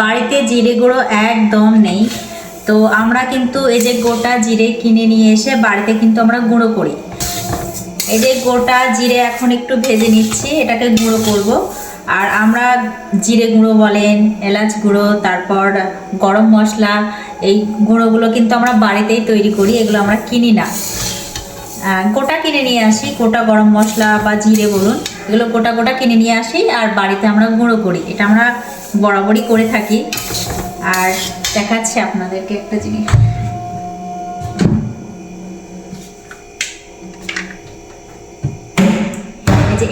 বাড়িতে জিরে গুঁড়ো একদম নেই। তো আমরা কিন্তু এই যে গোটা জিরে কিনে নিয়ে এসে বাড়িতে কিন্তু আমরা গুঁড়ো করি। এই যে গোটা জিরে এখন একটু ভেজে নিচ্ছি, এটাকে গুঁড়ো করব। আর আমরা জিরে গুঁড়ো বলেন, এলাচ গুঁড়ো, তারপর গরম মশলা, এই গুঁড়োগুলো কিন্তু আমরা বাড়িতেই তৈরি করি, এগুলো আমরা কিনি না। গোটা কিনে নিয়ে আসি, গোটা গরম মশলা বা জিরে বলুন। এগুলো গোটা গোটা কিনে নিয়ে আসি আর বাড়িতে আমরা গুঁড়ো করি। এটা আমরা বরাবরই করে থাকি। আর দেখাচ্ছি আপনাদেরকে একটা জিনিস।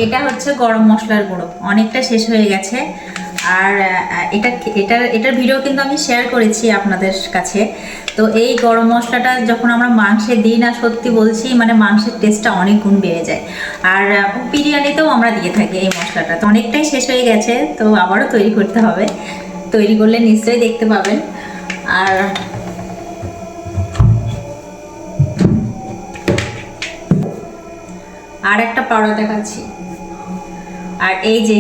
এটা হচ্ছে গরম মশলার গুঁড়ো। অনেকটা শেষ হয়ে গেছে। আর এটা এটার এটার ভিডিও কিন্তু আমি শেয়ার করেছি আপনাদের কাছে। তো এই গরম মশলাটা যখন আমরা মাংসে দিই না, সত্যি বলছি মানে মাংসের টেস্টটা অনেক গুণ বেড়ে যায়। আর বিরিয়ানিতেও আমরা দিয়ে থাকি এই মশলাটা। তো অনেকটাই শেষ হয়ে গেছে, তো আবারও তৈরি করতে হবে। তৈরি করলে নিশ্চয়ই দেখতে পাবেন। আর আর একটা পাউডার দেখাচ্ছি। আর এই যে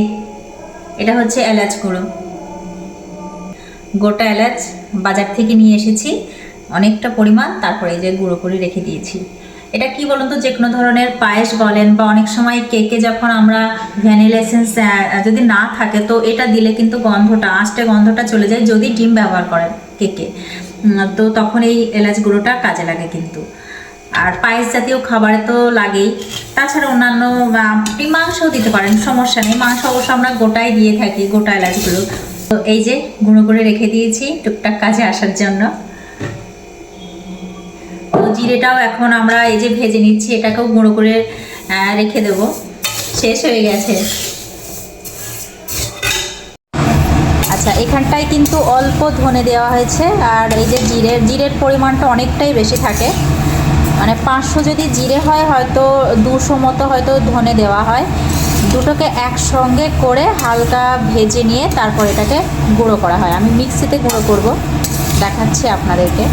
এটা হচ্ছে এলাচ গুঁড়ো। গোটা এলাচ বাজার থেকে নিয়ে এসেছি। অনেকটা পরিমাণ, তারপরে এই যে গুঁড়ো করে রেখে দিয়েছি। এটা কি বলুন তো, যে কোনো ধরনের পায়েস বলেন বা অনেক সময় কেকে যখন আমরা ভ্যানিলা যদি না থাকে, তো এটা দিলে কিন্তু গন্ধটা আঁশটে গন্ধটা চলে যায় যদি ডিম ব্যবহার করেন কেকে। তো তখন এই এলাচ গুঁড়োটা কাজে লাগে কিন্তু। আর পায়েস জাতীয় খাবারে তো লাগেই। তাছাড়া অন্যান্য আপনি মাংসও দিতে পারেন, সমস্যা নেই। মাংস অবশ্য আমরা গোটাই দিয়ে থাকি গোটা এলাচগুলো তো এই যে, গুঁড়ো করে রেখে দিয়েছি টুকটাক কাজে আসার জন্য। তো জিরেটাও এখন আমরা এই যে ভেজে নিচ্ছি, এটাকেও গুঁড়ো করে রেখে দেবো। শেষ হয়ে গেছে। আচ্ছা এখানটায় কিন্তু অল্প ধনে দেওয়া হয়েছে। আর এই যে জিরের জিরের পরিমাণটা অনেকটাই বেশি থাকে। মানে পাঁচশো যদি জিরে হয়, হয়তো দুশো মতো হয়তো ধনে দেওয়া হয়। দুটোকে একসঙ্গে করে হালকা ভেজে নিয়ে তারপর এটাকে গুঁড়ো করা হয়। আমি মিক্সিতে গুঁড়ো করব। দেখাচ্ছি আপনাদেরকে।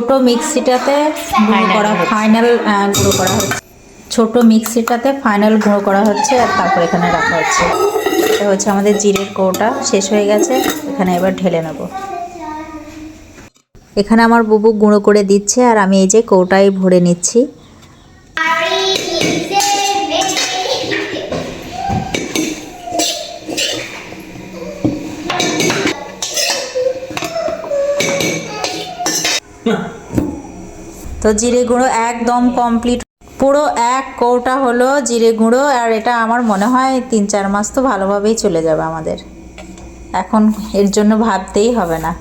ছোট মিক্সিটাতে গুঁড়ো করা ফাইনাল গুঁড়ো করা হচ্ছে। ছোট মিক্সিটাতে ফাইনাল গুঁড়ো করা হচ্ছে আর তারপর এখানে রাখা হচ্ছে। এটা হচ্ছে আমাদের জিরের কোটা শেষ হয়ে গেছে। এখানে এবার ঢেলে নেব। এখানে আমার বুবু গুঁড়ো করে দিচ্ছে আর আমি এই যে কৌটায় ভরে নিচ্ছি। তো জিরে গুঁড়ো একদম কমপ্লিট পুরো এক কৌটা হলো জিরে গুঁড়ো, আর এটা আমার মনে হয় তিন চার মাস তো ভালোভাবেই চলে যাবে আমাদের। এখন এর জন্য ভাবতেই হবে না।